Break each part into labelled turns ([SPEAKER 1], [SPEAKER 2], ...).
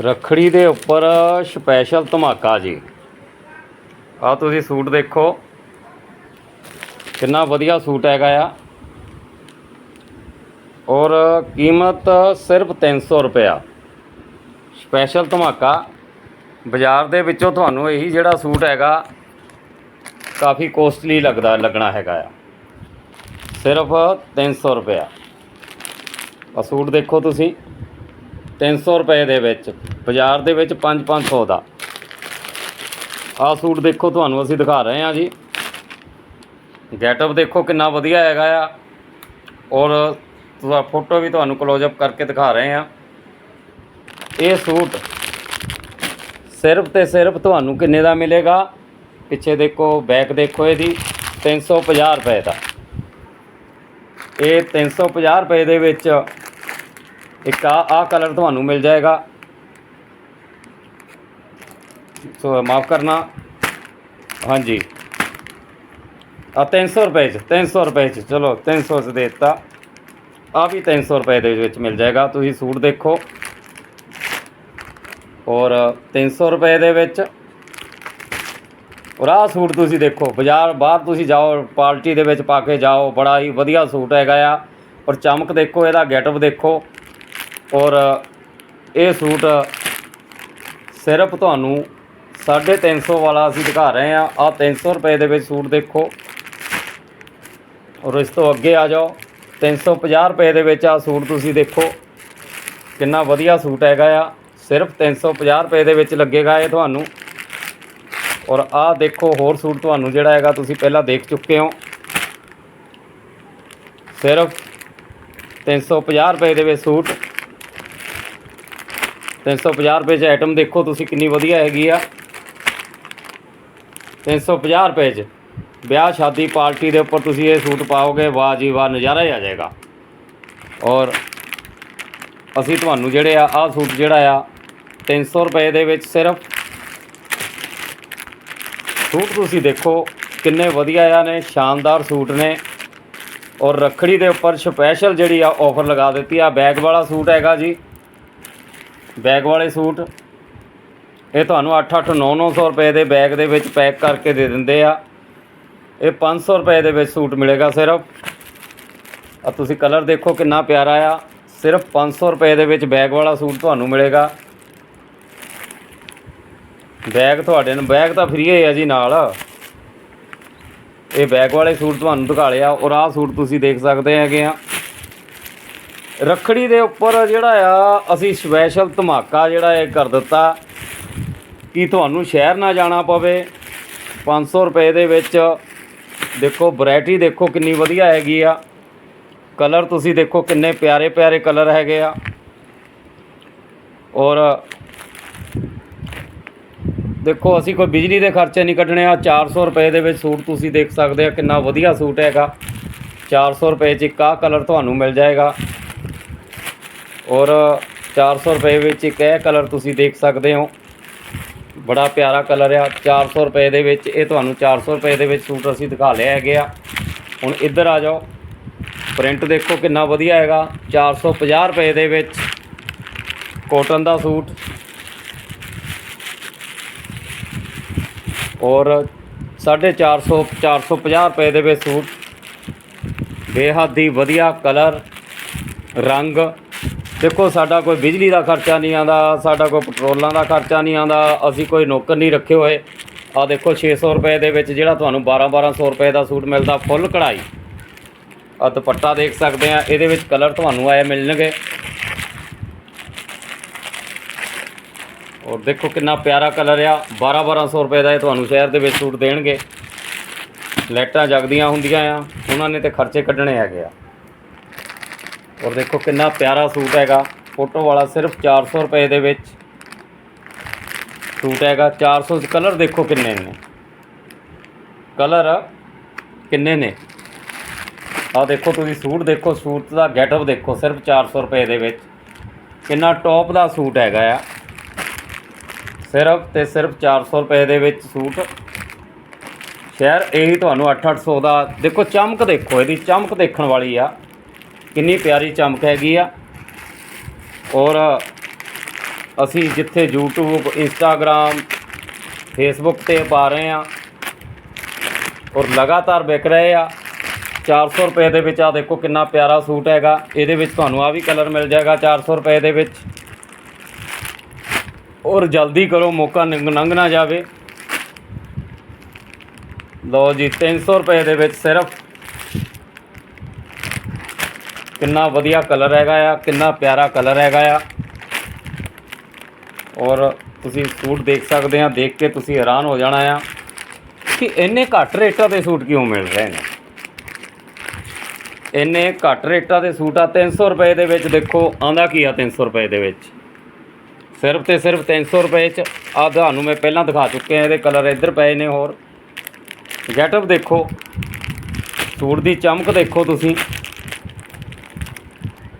[SPEAKER 1] ਰੱਖੜੀ ਦੇ ਉੱਪਰ ਸਪੈਸ਼ਲ ਧਮਾਕਾ ਜੀ। ਆ ਤੁਸੀਂ ਸੂਟ ਦੇਖੋ। ਕਿੰਨਾ ਵਧੀਆ ਸੂਟ ਹੈਗਾ ਆ। ਔਰ ਕੀਮਤ ਸਿਰਫ 300 ਰੁਪਇਆ। ਸਪੈਸ਼ਲ ਧਮਾਕਾ। ਬਾਜ਼ਾਰ ਦੇ ਵਿੱਚੋਂ ਤੁਹਾਨੂੰ ਇਹੀ ਜਿਹੜਾ ਸੂਟ ਹੈਗਾ, ਕਾਫੀ ਕੋਸਟਲੀ ਲੱਗਦਾ, ਲੱਗਣਾ ਹੈਗਾ ਆ। ਸਿਰਫ 300 ਰੁਪਇਆ। ਆ ਸੂਟ ਦੇਖੋ ਤੁਸੀਂ। 300 ਰੁਪਏ ਦੇ ਵਿੱਚ, ਬਾਜ਼ਾਰ ਦੇ ਵਿੱਚ 5-500 ਦਾ। ਆਹ ਸੂਟ ਦੇਖੋ ਤੁਹਾਨੂੰ ਅਸੀਂ ਦਿਖਾ ਰਹੇ ਹਾਂ ਜੀ। ਗੈਟਅਪ ਦੇਖੋ ਕਿੰਨਾ ਵਧੀਆ ਹੈਗਾ ਆ। ਔਰ ਫੋਟੋ ਵੀ ਤੁਹਾਨੂੰ ਕਲੋਜ਼ਅਪ ਕਰਕੇ ਦਿਖਾ ਰਹੇ ਹਾਂ। ਇਹ ਸੂਟ ਸਿਰਫ ਤੇ ਸਿਰਫ ਤੁਹਾਨੂੰ ਕਿੰਨੇ ਦਾ ਮਿਲੇਗਾ? ਪਿੱਛੇ ਦੇਖੋ ਬੈਕ ਦੇਖੋ ਇਹਦੀ 350 ਰੁਪਏ ਦਾ। ਇਹ 350 ਰੁਪਏ ਦੇ ਵਿੱਚ ਇੱਕ ਆ ਆ ਕਲਰ ਤੁਹਾਨੂੰ ਮਿਲ ਜਾਏਗਾ। ਸੋ ਮਾਫ ਕਰਨਾ। ਹਾਂਜੀ। ਆ 300 ਰੁਪਏ ਚ 300 ਰੁਪਏ ਚ, ਚਲੋ 300 ਚ ਦੇ ਦਿੱਤਾ। ਆ ਵੀ 300 ਰੁਪਏ ਦੇ ਵਿੱਚ ਮਿਲ ਜਾਏਗਾ। ਤੁਸੀਂ ਸੂਟ ਦੇਖੋ। ਔਰ 300 ਰੁਪਏ ਦੇ ਵਿੱਚ ਔਰ ਆਹ ਸੂਟ ਤੁਸੀਂ ਦੇਖੋ, ਬਾਜ਼ਾਰ ਬਾਹਰ ਤੁਸੀਂ ਜਾਓ, ਪਾਰਟੀ ਦੇ ਵਿੱਚ ਪਾ ਕੇ ਜਾਓ, ਬੜਾ ਹੀ ਵਧੀਆ ਸੂਟ ਹੈਗਾ ਆ। ਔਰ ਚਮਕ ਦੇਖੋ, ਇਹਦਾ ਗੈਟਅਪ ਦੇਖੋ। ਔਰ ਇਹ ਸੂਟ ਸਿਰਫ ਤੁਹਾਨੂੰ 350 ਵਾਲਾ ਅਸੀਂ ਦਿਖਾ ਰਹੇ ਹਾਂ। ਆ 300 ਰੁਪਏ ਦੇ ਵਿੱਚ ਸੂਟ ਦੇਖੋ। ਔਰ ਇਸ ਤੋਂ ਅੱਗੇ ਆ ਜਾਓ। 350 ਰੁਪਏ ਦੇ ਵਿੱਚ ਆ ਸੂਟ ਤੁਸੀਂ ਦੇਖੋ। ਕਿੰਨਾ ਵਧੀਆ ਸੂਟ ਹੈਗਾ ਆ। ਸਿਰਫ 350 ਰੁਪਏ ਦੇ ਵਿੱਚ ਲੱਗੇਗਾ ਇਹ ਤੁਹਾਨੂੰ। ਔਰ ਆਹ ਦੇਖੋ, ਹੋਰ ਸੂਟ ਤੁਹਾਨੂੰ ਜਿਹੜਾ ਹੈਗਾ ਤੁਸੀਂ ਪਹਿਲਾਂ ਦੇਖ ਚੁੱਕੇ ਹੋ। ਸਿਰਫ 350 ਰੁਪਏ ਦੇ ਵਿੱਚ ਸੂਟ। 350 ਰੁਪਏ 'ਚ ਆਈਟਮ ਦੇਖੋ ਤੁਸੀਂ ਕਿੰਨੀ ਵਧੀਆ ਹੈਗੀ ਆ। 350 ਰੁਪਏ 'ਚ ਵਿਆਹ, ਸ਼ਾਦੀ, ਪਾਰਟੀ ਦੇ ਉੱਪਰ ਤੁਸੀਂ ਇਹ ਸੂਟ ਪਾਓਗੇ, ਵਾਹ ਜੀ ਵਾਹ, ਨਜ਼ਾਰਾ ਹੀ ਆ ਜਾਏਗਾ। ਔਰ ਅਸੀਂ ਤੁਹਾਨੂੰ ਜਿਹੜੇ ਆ, ਆਹ ਸੂਟ ਜਿਹੜਾ ਆ 300 ਰੁਪਏ ਦੇ ਵਿੱਚ ਸਿਰਫ ਸੂਟ ਤੁਸੀਂ ਦੇਖੋ ਕਿੰਨੇ ਵਧੀਆ ਆ ਨੇ, ਸ਼ਾਨਦਾਰ ਸੂਟ ਨੇ। ਔਰ ਰੱਖੜੀ ਦੇ ਉੱਪਰ ਸਪੈਸ਼ਲ ਜਿਹੜੀ ਆ ਆਫਰ ਲਗਾ ਦਿੱਤੀ ਆ, ਬੈਗ ਵਾਲਾ ਸੂਟ ਹੈਗਾ ਜੀ। ਬੈਗ ਵਾਲੇ ਸੂਟ। ਇਹ ਤੁਹਾਨੂੰ 8-8 9-900 ਰੁਪਏ ਦੇ ਬੈਗ ਦੇ ਵਿੱਚ ਪੈਕ ਕਰਕੇ ਦੇ ਦਿੰਦੇ ਆ। ਇਹ 500 ਰੁਪਏ ਦੇ ਵਿੱਚ ਸੂਟ ਮਿਲੇਗਾ ਸਿਰਫ। ਆ ਤੁਸੀਂ ਕਲਰ ਦੇਖੋ ਕਿੰਨਾ ਪਿਆਰਾ ਆ। ਸਿਰਫ 500 ਰੁਪਏ ਦੇ ਵਿੱਚ ਬੈਗ ਵਾਲਾ ਸੂਟ ਤੁਹਾਨੂੰ ਮਿਲੇਗਾ। ਬੈਗ ਤੁਹਾਡੇ ਨੂੰ ਬੈਗ ਤਾਂ ਫ੍ਰੀ ਹੈ ਜੀ ਨਾਲ। ਇਹ ਬੈਗ ਵਾਲੇ ਸੂਟ ਤੁਹਾਨੂੰ ਦਿਖਾ ਲਿਆ। ਔਰ ਆਹ ਸੂਟ ਤੁਸੀਂ ਦੇਖ ਸਕਦੇ ਹੈਗੇ ਆ। ਰੱਖੜੀ ਦੇ ਉੱਪਰ ਜਿਹੜਾ ਆ, ਅਸੀਂ ਸਪੈਸ਼ਲ ਧਮਾਕਾ ਜਿਹੜਾ ਇਹ ਕਰ ਦਿੱਤਾ ਕਿ ਤੁਹਾਨੂੰ ਸ਼ਹਿਰ ਨਾ ਜਾਣਾ ਪਵੇ। 500 ਰੁਪਏ ਦੇ ਵਿੱਚ, ਦੇਖੋ ਵੈਰਾਈਟੀ ਦੇਖੋ ਕਿੰਨੀ ਵਧੀਆ ਹੈਗੀ ਆ। ਕਲਰ ਤੁਸੀਂ ਦੇਖੋ ਕਿੰਨੇ ਪਿਆਰੇ ਪਿਆਰੇ ਕਲਰ ਹੈਗੇ ਆ। ਔਰ ਦੇਖੋ ਅਸੀਂ ਕੋਈ ਬਿਜਲੀ ਦੇ ਖਰਚੇ ਨਹੀਂ ਕੱਢਣੇ ਆ। 400 ਰੁਪਏ ਦੇ ਵਿੱਚ ਸੂਟ ਤੁਸੀਂ ਦੇਖ ਸਕਦੇ ਆ ਕਿੰਨਾ ਵਧੀਆ ਸੂਟ ਹੈਗਾ। 400 ਰੁਪਏ 'ਚ ਇੱਕ ਆਹ ਕਲਰ ਤੁਹਾਨੂੰ ਮਿਲ ਜਾਏਗਾ। ਔਰ 400 ਰੁਪਏ ਵਿੱਚ ਇੱਕ ਇਹ ਕਲਰ ਤੁਸੀਂ ਦੇਖ ਸਕਦੇ ਹੋ। ਬੜਾ ਪਿਆਰਾ ਕਲਰ ਆ। 400 ਰੁਪਏ ਦੇ ਵਿੱਚ ਇਹ ਤੁਹਾਨੂੰ 400 ਰੁਪਏ ਦੇ ਵਿੱਚ ਸੂਟ ਅਸੀਂ ਦਿਖਾ ਲਿਆ ਹੈਗੇ ਆ। ਹੁਣ ਇੱਧਰ ਆ ਜਾਓ। ਪ੍ਰਿੰਟ ਦੇਖੋ ਕਿੰਨਾ ਵਧੀਆ ਹੈਗਾ। 450 ਰੁਪਏ ਦੇ ਵਿੱਚ ਕੋਟਨ ਦਾ ਸੂਟ। ਔਰ 450 450 ਰੁਪਏ ਦੇ ਵਿੱਚ ਸੂਟ। ਬੇਹੱਦ ਹੀ ਵਧੀਆ ਕਲਰ, ਰੰਗ ਦੇਖੋ, ਸਾਡਾ ਕੋਈ ਬਿਜਲੀ ਦਾ ਖਰਚਾ ਨਹੀਂ ਆਉਂਦਾ, ਸਾਡਾ ਕੋਈ ਪੈਟਰੋਲਾਂ ਦਾ ਖਰਚਾ ਨਹੀਂ ਆਉਂਦਾ, ਅਸੀਂ ਕੋਈ ਨੌਕਰ ਨਹੀਂ ਰੱਖੇ ਹੋਏ। ਆ ਦੇਖੋ 600 ਰੁਪਏ ਦੇ ਵਿੱਚ ਜਿਹੜਾ ਤੁਹਾਨੂੰ 12 1200 ਰੁਪਏ ਦਾ ਸੂਟ ਮਿਲਦਾ, ਫੁੱਲ ਕਢਾਈ। ਆ ਦੁਪੱਟਾ ਦੇਖ ਸਕਦੇ ਆ, ਇਹਦੇ ਵਿੱਚ ਕਲਰ ਤੁਹਾਨੂੰ ਆਏ ਮਿਲਣਗੇ। ਔਰ ਦੇਖੋ, ਕਿੰਨਾ ਪਿਆਰਾ ਕਲਰ ਆ 12 1200 ਰੁਪਏ ਦਾ ਇਹ ਤੁਹਾਨੂੰ ਸ਼ਹਿਰ ਦੇ ਵਿੱਚ ਸੂਟ ਦੇਣਗੇ। ਲਾਈਟਾਂ ਜਗਦੀਆਂ ਹੁੰਦੀਆਂ ਆ, ਉਹਨਾਂ ਨੇ ਤੇ ਖਰਚੇ ਕੱਢਣੇ ਹੈਗੇ ਆ। ਔਰ ਦੇਖੋ ਕਿੰਨਾ ਪਿਆਰਾ ਸੂਟ ਹੈਗਾ। ਫੋਟੋ ਵਾਲਾ ਸਿਰਫ 400 ਰੁਪਏ ਦੇ ਵਿੱਚ ਸੂਟ ਹੈਗਾ। 400 ਚ ਕਲਰ ਦੇਖੋ ਕਿੰਨੇ ਨੇ। ਕਲਰ ਕਿੰਨੇ ਨੇ। ਆ ਦੇਖੋ ਤੁਸੀਂ ਸੂਟ ਦੇਖੋ। ਸੂਟ ਦਾ ਗੈਟਅਪ ਦੇਖੋ। ਸਿਰਫ 400 ਰੁਪਏ ਦੇ ਵਿੱਚ। ਕਿੰਨਾ ਟੌਪ ਦਾ ਸੂਟ ਹੈਗਾ ਆ। ਸਿਰਫ ਤੇ ਸਿਰਫ 400 ਰੁਪਏ ਦੇ ਵਿੱਚ ਸੂਟ। ਸ਼ਹਿਰ ਇਹੀ ਤੁਹਾਨੂੰ 8-800 ਦਾ। ਦੇਖੋ ਚਮਕ ਦੇਖੋ। ਇਹਦੀ ਚਮਕ ਦੇਖਣ ਵਾਲੀ ਆ। ਕਿੰਨੀ ਪਿਆਰੀ ਚਮਕ ਹੈਗੀ ਆ। ਔਰ ਅਸੀਂ ਜਿੱਥੇ YouTube, Instagram, Facebook ਤੇ ਪਾ ਰਹੇ ਆ, ਔਰ ਲਗਾਤਾਰ ਵਿਕ ਰਹੇ ਆ। 400 ਰੁਪਏ ਦੇ ਵਿੱਚ ਆ ਦੇਖੋ ਕਿੰਨਾ ਪਿਆਰਾ ਸੂਟ ਹੈਗਾ। ਇਹਦੇ ਵਿੱਚ ਤੁਹਾਨੂੰ ਆ ਵੀ ਕਲਰ ਮਿਲ ਜਾਏਗਾ 400 ਰੁਪਏ ਦੇ ਵਿੱਚ। ਔਰ ਜਲਦੀ ਕਰੋ, ਮੌਕਾ ਨਿੰਗ- ਲੰਘ ਨਾ ਜਾਵੇ। ਲਓ ਜੀ 300 ਰੁਪਏ ਦੇ ਵਿੱਚ ਸਿਰਫ ਕਿੰਨਾ ਵਧੀਆ ਕਲਰ ਹੈਗਾ ਆ, ਕਿੰਨਾ ਪਿਆਰਾ ਕਲਰ ਹੈਗਾ ਆ। ਔਰ ਤੁਸੀਂ ਸੂਟ ਦੇਖ ਸਕਦੇ ਆ, ਦੇਖ ਕੇ ਤੁਸੀਂ ਹੈਰਾਨ ਹੋ ਜਾਣਾ ਆ ਕਿ ਇੰਨੇ ਘੱਟ ਰੇਟਾਂ ਦੇ ਸੂਟ ਕਿਉਂ ਮਿਲ ਰਹੇ ਨੇ? ਇੰਨੇ ਘੱਟ ਰੇਟਾਂ ਦੇ ਸੂਟ ਆ 300 ਰੁਪਏ ਦੇ ਵਿੱਚ ਦੇਖੋ ਆਂਦਾ ਕੀ ਆ 300 ਰੁਪਏ ਦੇ ਵਿੱਚ? ਸਿਰਫ ਤੇ ਸਿਰਫ 300 ਰੁਪਏ ਚ, ਆ ਤੁਹਾਨੂੰ ਮੈਂ ਪਹਿਲਾਂ ਦਿਖਾ ਚੁੱਕਿਆ, ਇਹਦੇ ਕਲਰ ਇੱਧਰ ਪਏ ਨੇ ਹੋਰ। ਗੈਟਅਪ ਦੇਖੋ। ਸੂਟ ਦੀ ਚਮਕ ਦੇਖੋ ਤੁਸੀਂ।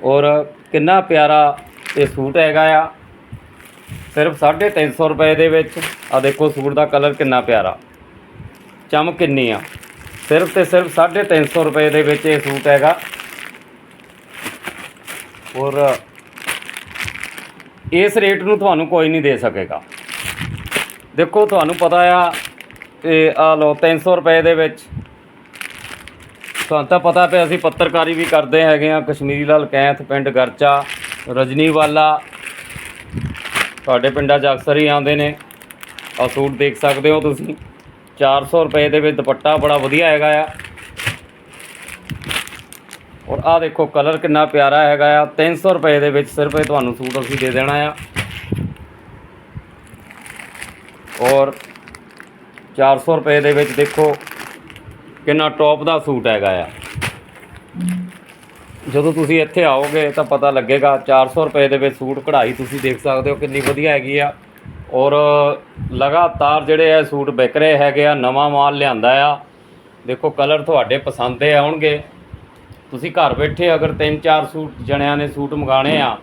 [SPEAKER 1] ਔਰ ਕਿੰਨਾ ਪਿਆਰਾ ਇਹ ਸੂਟ ਹੈਗਾ ਆ। ਸਿਰਫ 350 ਰੁਪਏ ਦੇ ਵਿੱਚ। ਆ ਦੇਖੋ ਸੂਟ ਦਾ ਕਲਰ ਕਿੰਨਾ ਪਿਆਰਾ। ਚਮਕ ਕਿੰਨੀ ਆ। ਸਿਰਫ ਤੇ ਸਿਰਫ 350 ਰੁਪਏ ਦੇ ਵਿੱਚ ਇਹ ਸੂਟ ਹੈਗਾ। ਔਰ ਇਸ ਰੇਟ ਨੂੰ ਤੁਹਾਨੂੰ ਕੋਈ ਨਹੀਂ ਦੇ ਸਕੇਗਾ। ਦੇਖੋ, ਤੁਹਾਨੂੰ ਪਤਾ ਆ ਤੇ ਆ ਲਓ 300 ਰੁਪਏ ਦੇ ਵਿੱਚ ਤੁਹਾਨੂੰ ਤਾਂ ਪਤਾ ਪਿਆ ਅਸੀਂ ਪੱਤਰਕਾਰੀ ਵੀ ਕਰਦੇ ਹੈਗੇ ਆ ਕਸ਼ਮੀਰੀ ਲਾਲ ਕੈਂਥ ਪਿੰਡ ਗਰਚਾ ਰਜਨੀਵਾਲਾ ਤੁਹਾਡੇ ਪਿੰਡਾਂ 'ਚ ਅਕਸਰ ਹੀ ਆਉਂਦੇ ਨੇ। ਆ ਸੂਟ ਦੇਖ ਸਕਦੇ ਹੋ ਤੁਸੀਂ। 400 ਰੁਪਏ ਦੇ ਵਿੱਚ ਦੁਪੱਟਾ ਬੜਾ ਵਧੀਆ ਹੈਗਾ ਆ। ਔਰ ਆ ਦੇਖੋ, ਕਲਰ ਕਿੰਨਾ ਪਿਆਰਾ ਹੈਗਾ ਆ। 300 ਰੁਪਏ ਦੇ ਵਿੱਚ ਸਿਰਫ ਇਹ ਤੁਹਾਨੂੰ ਸੂਟ ਅਸੀਂ ਦੇ ਦੇਣਾ ਆ। ਔਰ 400 ਰੁਪਏ ਦੇ ਵਿੱਚ ਦੇਖੋ ਕਿੰਨਾ ਟੌਪ ਦਾ ਸੂਟ ਹੈਗਾ ਆ। ਜਦੋਂ ਤੁਸੀਂ ਇੱਥੇ ਆਓਗੇ ਤਾਂ ਪਤਾ ਲੱਗੇਗਾ 400 ਰੁਪਏ ਦੇ ਵਿੱਚ ਸੂਟ ਕਢਾਈ ਤੁਸੀਂ ਦੇਖ ਸਕਦੇ ਹੋ ਕਿੰਨੀ ਵਧੀਆ ਹੈਗੀ ਆ। ਔਰ ਲਗਾਤਾਰ ਜਿਹੜੇ ਆ ਸੂਟ ਵਿਕ ਰਹੇ ਹੈਗੇ ਆ, ਨਵਾਂ ਮਾਲ ਲਿਆਂਦਾ ਆ। ਦੇਖੋ ਕਲਰ ਤੁਹਾਡੇ ਪਸੰਦ ਦੇ ਆਉਣਗੇ। ਤੁਸੀਂ ਘਰ ਬੈਠੇ ਅਗਰ 3-4 ਸੂਟ ਜਣਿਆਂ ਨੇ ਸੂਟ ਮੰਗਾਣੇ ਆ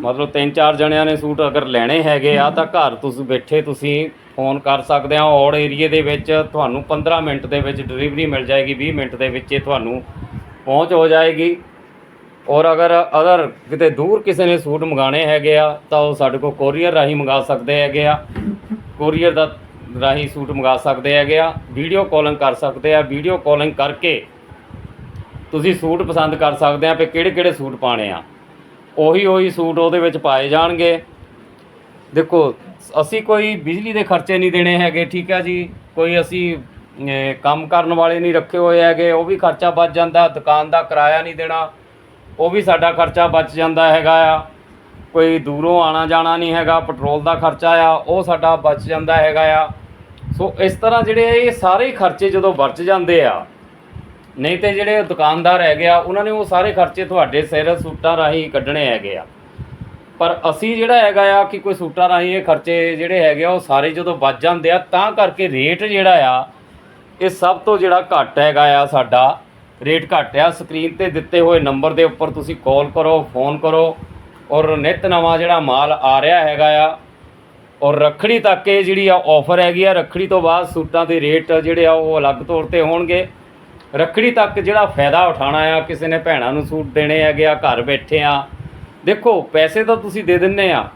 [SPEAKER 1] ਮਤਲਬ 3-4 ਜਣਿਆਂ ਨੇ ਸੂਟ ਅਗਰ ਲੈਣੇ ਹੈਗੇ ਆ, ਤਾਂ ਘਰ ਤੁਸੀਂ, ਬੈਠੇ ਤੁਸੀਂ ਫੋਨ ਕਰ ਸਕਦੇ ਆ। ਔੜ ਏਰੀਏ ਦੇ ਵਿੱਚ ਤੁਹਾਨੂੰ 15 ਮਿੰਟ ਦੇ ਵਿੱਚ ਡਿਲੀਵਰੀ ਮਿਲ ਜਾਏਗੀ 20 ਮਿੰਟ ਦੇ ਵਿੱਚ ਇਹ ਤੁਹਾਨੂੰ ਪਹੁੰਚ ਹੋ ਜਾਏਗੀ। ਔਰ ਅਗਰ ਅਦਰ ਕਿਤੇ ਦੂਰ ਕਿਸੇ ਨੇ ਸੂਟ ਮੰਗਾਣੇ ਹੈਗੇ ਆ, ਤਾਂ ਉਹ ਸਾਡੇ ਕੋਲ ਕੋਰੀਅਰ ਰਾਹੀਂ ਮੰਗਾ ਸਕਦੇ ਹੈਗੇ ਆ। ਕੋਰੀਅਰ ਦਾ ਰਾਹੀਂ ਸੂਟ ਮੰਗਾ ਸਕਦੇ ਹੈਗੇ ਆ। ਵੀਡੀਓ ਕਾਲਿੰਗ ਕਰ ਸਕਦੇ ਆ। ਵੀਡੀਓ ਕਾਲਿੰਗ ਕਰਕੇ ਤੁਸੀਂ ਸੂਟ ਪਸੰਦ ਕਰ ਸਕਦੇ ਆ ਕਿ ਕਿਹੜੇ ਕਿਹੜੇ ਸੂਟ ਪਾਣੇ ਆ। ਉਹੀ ਉਹੀ ਸੂਟ ਉਹਦੇ ਵਿੱਚ ਪਾਏ ਜਾਣਗੇ। ਦੇਖੋ, ਅਸੀਂ ਕੋਈ ਬਿਜਲੀ ਦੇ ਖਰਚੇ ਨਹੀਂ ਦੇਣੇ ਹੈਗੇ, ਠੀਕ ਹੈ ਜੀ। ਕੋਈ ਅਸੀਂ ਕੰਮ ਕਰਨ ਵਾਲੇ ਨਹੀਂ ਰੱਖੇ ਹੋਏ ਹੈਗੇ, ਉਹ ਵੀ ਖਰਚਾ ਬਚ ਜਾਂਦਾ, ਦੁਕਾਨ ਦਾ ਕਿਰਾਇਆ ਨਹੀਂ ਦੇਣਾ, ਉਹ ਵੀ ਸਾਡਾ ਖਰਚਾ ਬਚ ਜਾਂਦਾ ਹੈਗਾ ਆ। ਕੋਈ ਦੂਰੋਂ ਆਣਾ ਜਾਣਾ ਨਹੀਂ ਹੈਗਾ, ਪੈਟਰੋਲ ਦਾ ਖਰਚਾ ਆ, ਉਹ ਸਾਡਾ ਬਚ ਜਾਂਦਾ ਹੈਗਾ ਆ। ਸੋ ਇਸ ਤਰ੍ਹਾਂ ਜਿਹੜੇ ਇਹ ਸਾਰੇ ਖਰਚੇ ਜਦੋਂ ਬਚ ਜਾਂਦੇ ਆ ਨਹੀਂ ਤੇ ਜਿਹੜੇ ਦੁਕਾਨਦਾਰ ਹੈਗੇ ਆ, ਉਹਨਾਂ ਨੇ ਉਹ ਸਾਰੇ ਖਰਚੇ ਤੁਹਾਡੇ ਸਿਰ ਸੂਟਾਂ ਰਾਹੀਂ ਕੱਢਣੇ ਹੈਗੇ ਆ। ਪਰ ਅਸੀਂ ਜਿਹੜਾ ਹੈਗਾ ਆ ਕਿ ਕੋਈ ਸੂਟਾਂ ਰਾਹੀਂ ਇਹ ਖਰਚੇ ਜਿਹੜੇ ਹੈਗੇ ਆ, ਉਹ ਸਾਰੇ ਜਦੋਂ ਬਚ ਜਾਂਦੇ ਆ, ਤਾਂ ਕਰਕੇ ਰੇਟ ਜਿਹੜਾ ਆ, ਇਹ ਸਭ ਤੋਂ ਜਿਹੜਾ ਘੱਟ ਹੈਗਾ ਆ ਸਾਡਾ। ਰੇਟ ਘੱਟ ਆ, ਸਕਰੀਨ ਤੇ ਦਿੱਤੇ ਹੋਏ ਨੰਬਰ ਦੇ ਉੱਪਰ ਤੁਸੀਂ ਕਾਲ ਕਰੋ, ਫੋਨ ਕਰੋ, ਔਰ ਨਿਤ ਨਵਾਂ ਜਿਹੜਾ ਮਾਲ ਆ ਰਿਹਾ ਹੈਗਾ ਆ, ਔਰ ਰੱਖੜੀ ਤੱਕ ਇਹ ਜਿਹੜੀ ਆ ਆਫਰ ਹੈਗੀ ਆ, ਰੱਖੜੀ ਤੋਂ ਬਾਅਦ ਸੂਟਾਂ ਦੇ ਰੇਟ ਜਿਹੜੇ ਆ, ਉਹ ਅਲੱਗ ਤੌਰ ਤੇ ਹੋਣਗੇ। ਰੱਖੜੀ ਤੱਕ ਜਿਹੜਾ ਫਾਇਦਾ ਉਠਾਣਾ ਆ, ਕਿਸੇ ਨੇ ਭੈਣਾਂ ਨੂੰ ਸੂਟ ਦੇਣੇ ਹੈਗੇ ਆ, ਘਰ ਬੈਠੇ ਆ। ਦੇਖੋ, ਪੈਸੇ ਤਾਂ ਤੁਸੀਂ ਦੇ ਦਿੰਨੇ ਆ,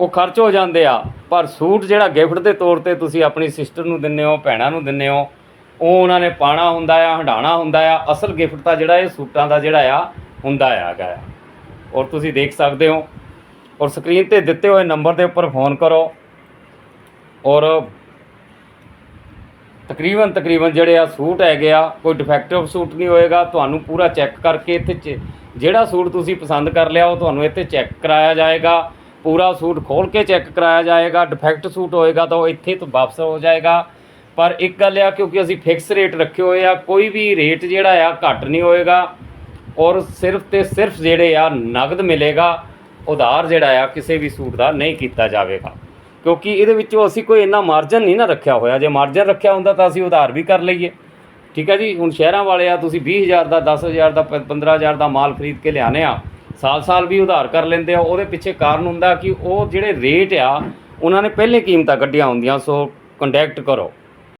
[SPEAKER 1] ਉਹ ਖਰਚ ਹੋ ਜਾਂਦੇ ਆ, ਪਰ ਸੂਟ ਜਿਹੜਾ ਗਿਫਟ ਦੇ ਤੌਰ ਤੇ ਤੁਸੀਂ ਆਪਣੀ ਸਿਸਟਰ ਨੂੰ ਦਿੰਨੇ ਹੋ, ਭੈਣਾਂ ਨੂੰ ਦਿੰਨੇ ਹੋ, ਉਹ ਉਹਨਾਂ ਨੇ ਪਾਣਾ ਹੁੰਦਾ ਆ ਹੰਡਾਣਾ ਹੁੰਦਾ ਆ, ਅਸਲ ਗਿਫਟ ਤਾਂ ਜਿਹੜਾ ਇਹ ਸੂਟਾਂ ਦਾ ਜਿਹੜਾ ਆ, ਹੁੰਦਾ ਹੈਗਾ ਆ ਔਰ ਤੁਸੀਂ ਦੇਖ ਸਕਦੇ ਹੋ, ਔਰ ਸਕਰੀਨ ਤੇ ਦਿੱਤੇ ਹੋਏ ਨੰਬਰ ਦੇ ਉੱਪਰ ਫੋਨ ਕਰੋ, ਔਰ ਤਕਰੀਬਨ ਤਕਰੀਬਨ ਜਿਹੜੇ ਆ ਸੂਟ ਹੈਗੇ ਆ, ਕੋਈ ਡਿਫੈਕਟਿਵ ਸੂਟ ਨਹੀਂ ਹੋਏਗਾ, ਤੁਹਾਨੂੰ ਪੂਰਾ ਚੈੱਕ ਕਰਕੇ ਇੱਥੇ ਜਿਹੜਾ ਸੂਟ ਤੁਸੀਂ ਪਸੰਦ ਕਰ ਲਿਆ, ਉਹ ਤੁਹਾਨੂੰ ਇੱਥੇ ਚੈੱਕ ਕਰਾਇਆ ਜਾਏਗਾ। ਪੂਰਾ ਸੂਟ ਖੋਲ ਕੇ ਚੈੱਕ ਕਰਾਇਆ ਜਾਏਗਾ ਡਿਫੈਕਟ ਸੂਟ ਹੋਏਗਾ ਤਾਂ ਉਹ ਇੱਥੇ ਤੋਂ ਵਾਪਸ ਹੋ ਜਾਏਗਾ। ਪਰ ਇੱਕ ਗੱਲ ਆ, ਕਿਉਂਕਿ ਅਸੀਂ ਫਿਕਸ ਰੇਟ ਰੱਖੇ ਹੋਏ ਆ, ਕੋਈ ਵੀ ਰੇਟ ਜਿਹੜਾ ਆ ਘੱਟ ਨਹੀਂ ਹੋਏਗਾ। ਔਰ ਸਿਰਫ ਤੇ ਸਿਰਫ ਜਿਹੜੇ ਆ ਨਗਦ ਮਿਲੇਗਾ, ਉਧਾਰ ਜਿਹੜਾ ਆ, ਕਿਸੇ ਵੀ ਸੂਟ ਦਾ ਨਹੀਂ ਕੀਤਾ ਜਾਵੇਗਾ। ਕਿਉਂਕਿ ਇਹਦੇ ਵਿੱਚੋਂ ਅਸੀਂ ਕੋਈ ਇੰਨਾ ਮਾਰਜਨ ਨਹੀਂ ਨਾ ਰੱਖਿਆ ਹੋਇਆ। ਜੇ ਮਾਰਜਨ ਰੱਖਿਆ ਹੁੰਦਾ ਤਾਂ ਅਸੀਂ ਉਧਾਰ ਵੀ ਕਰ ਲਈਏ। ਠੀਕ ਹੈ ਜੀ? ਹੁਣ ਸ਼ਹਿਰਾਂ ਵਾਲੇ ਆ, ਤੁਸੀਂ 20000 ਦਾ 10000 ਦਾ, ਪ- 15000 ਦਾ ਮਾਲ ਖਰੀਦ ਕੇ ਲਿਆਨੇ ਆ, ਸਾਲ-ਸਾਲ ਵੀ ਉਧਾਰ ਕਰ ਲੈਂਦੇ ਆ। ਉਹਦੇ ਪਿੱਛੇ ਕਾਰਨ ਹੁੰਦਾ ਕਿ ਉਹ ਜਿਹੜੇ ਰੇਟ ਆ, ਉਹਨਾਂ ਨੇ ਪਹਿਲੇ ਕੀਮਤਾਂ ਕੱਢੀਆਂ ਹੁੰਦੀਆਂ, ਸੋ ਕੰਟੈਕਟ ਕਰੋ।